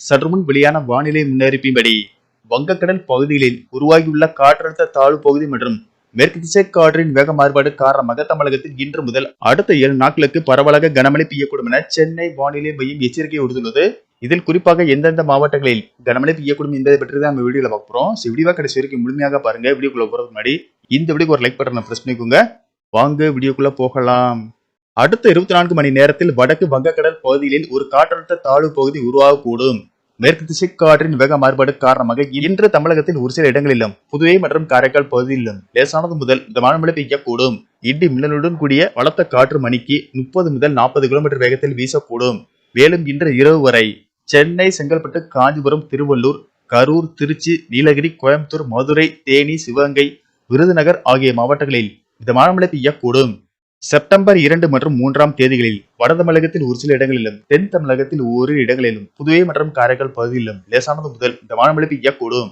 சற்றுமுன் வெளியான வானிலை முன்னறிப்பின்படி வங்கக்கடல் பகுதிகளில் உருவாகியுள்ள காற்றழுத்த தாழ்வு பகுதி மற்றும் மேற்கு திசை காற்றின் வேக மாறுபாடு காரணமாக தமிழகத்தில் இன்று முதல் அடுத்த ஏழு நாட்களுக்கு பரவலாக கனமழை பெய்யக்கூடும் என சென்னை வானிலை மையம் எச்சரிக்கை விடுத்துள்ளது. இதில் குறிப்பாக எந்தெந்த மாவட்டங்களில் கனமழை பெய்யக்கூடும் என்பதை பற்றி தான் நம்ம வீடியோல பார்க்க போறோம். So, கடைசி வரைக்கும் முழுமையாக பாருங்க. வீடியோக்குள்ள போறதுக்கு முன்னாடி இந்த வீடியோக்கு ஒரு லைக் பட்டனை பிரஸ் பண்ணிக்கோங்க. வாங்க வீடியோக்குள்ள போகலாம். அடுத்த இருபத்தி நான்கு மணி நேரத்தில் வடக்கு வங்கக்கடல் பகுதிகளில் ஒரு காற்றழுத்த தாழ்வு பகுதி உருவாகக்கூடும். மேற்கு திசை காற்றின் வேக மாறுபாடு காரணமாக இன்று தமிழகத்தில் ஒரு சில இடங்களிலும் புதுவை மற்றும் காரைக்கால் பகுதியிலும் லேசானது முதல் மிதமான மழை பெய்யக்கூடும். இடி மின்னலுடன் கூடிய பலத்த காற்று மணிக்கு முப்பது முதல் நாற்பது கிலோமீட்டர் வேகத்தில் வீசக்கூடும். மேலும் இன்று இரவு வரை சென்னை செங்கல்பட்டு காஞ்சிபுரம் திருவள்ளூர் கரூர் திருச்சி நீலகிரி கோயம்புத்தூர் மதுரை தேனி சிவகங்கை விருதுநகர் ஆகிய மாவட்டங்களில் மிதமான மழை பெய்யக்கூடும். செப்டம்பர் இரண்டு மற்றும் மூன்றாம் தேதிகளில் வட தமிழகத்தில் ஒரு சில இடங்களிலும் தென் தமிழகத்தில் ஓரிரு இடங்களிலும் புதுவை மற்றும் காரைக்கால் பகுதியிலும் லேசானது முதல் மிதமான மழை பெய்யக்கூடும்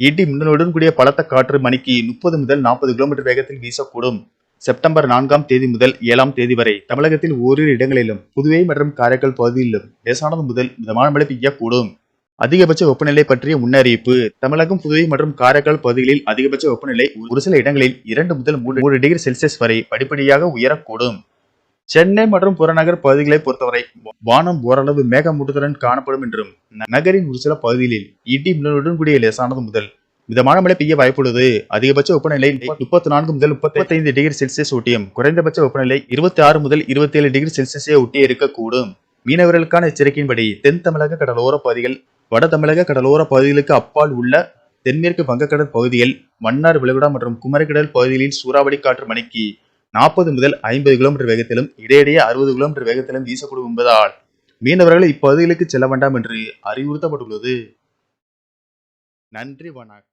இடி மின்னலுடன் கூடிய பலத்த காற்று மணிக்கு முப்பது முதல் நாற்பது கிலோமீட்டர் வேகத்தில் வீசக்கூடும். செப்டம்பர் நான்காம் தேதி முதல் ஏழாம் தேதி வரை தமிழகத்தில் ஓரிரு இடங்களிலும் புதுவை மற்றும் காரைக்கால் பகுதியிலும் லேசானது முதல் மிதமான மழை பெய்யக்கூடும் அதிகபட்ச வெப்பநிலை பற்றிய முன்னறிவிப்பு. தமிழகம் புதுவை மற்றும் காரைக்கால் பகுதிகளில் அதிகபட்ச வெப்பநிலை ஒரு சில இடங்களில் இரண்டு முதல் மூன்று டிகிரி செல்சியஸ் வரை படிப்படியாக உயரக்கூடும். சென்னை மற்றும் புறநகர் பகுதிகளை பொறுத்தவரை வானம் ஓரளவு மேகமூட்டத்துடன் காணப்படும் என்றும் நகரின் ஒரு சில பகுதிகளில் இடி மின்னலுடன் கூடிய லேசானது முதல் மிதமான மழை பெய்ய வாய்ப்புள்ளது. அதிகபட்ச வெப்பநிலை முப்பத்தி நான்கு முதல் முப்பத்தைந்து டிகிரி செல்சியஸ் ஒட்டியும் குறைந்தபட்ச வெப்பநிலை இருபத்தி ஆறு முதல் இருபத்தி ஏழு டிகிரி செல்சியஸே ஒட்டியே இருக்கக்கூடும். மீனவர்களுக்கான எச்சரிக்கையின்படி தென் தமிழக கடலோர பகுதிகள் வட தமிழக கடலோர பகுதிகளுக்கு அப்பால் உள்ள தென்மேற்கு வங்கக்கடல் பகுதியில் மன்னார் விளைகுடா மற்றும் குமரிக்கடல் பகுதிகளில் சூறாவளி காற்று மணிக்கு நாற்பது முதல் ஐம்பது கிலோமீட்டர் வேகத்திலும் இடையிடையே அறுபது கிலோமீட்டர் வேகத்திலும் வீசக்கூடும் என்பதால் மீனவர்கள் இப்பகுதிகளுக்கு செல்ல வேண்டாம் என்று அறிவுறுத்தப்பட்டுள்ளது. நன்றி வணக்கம்.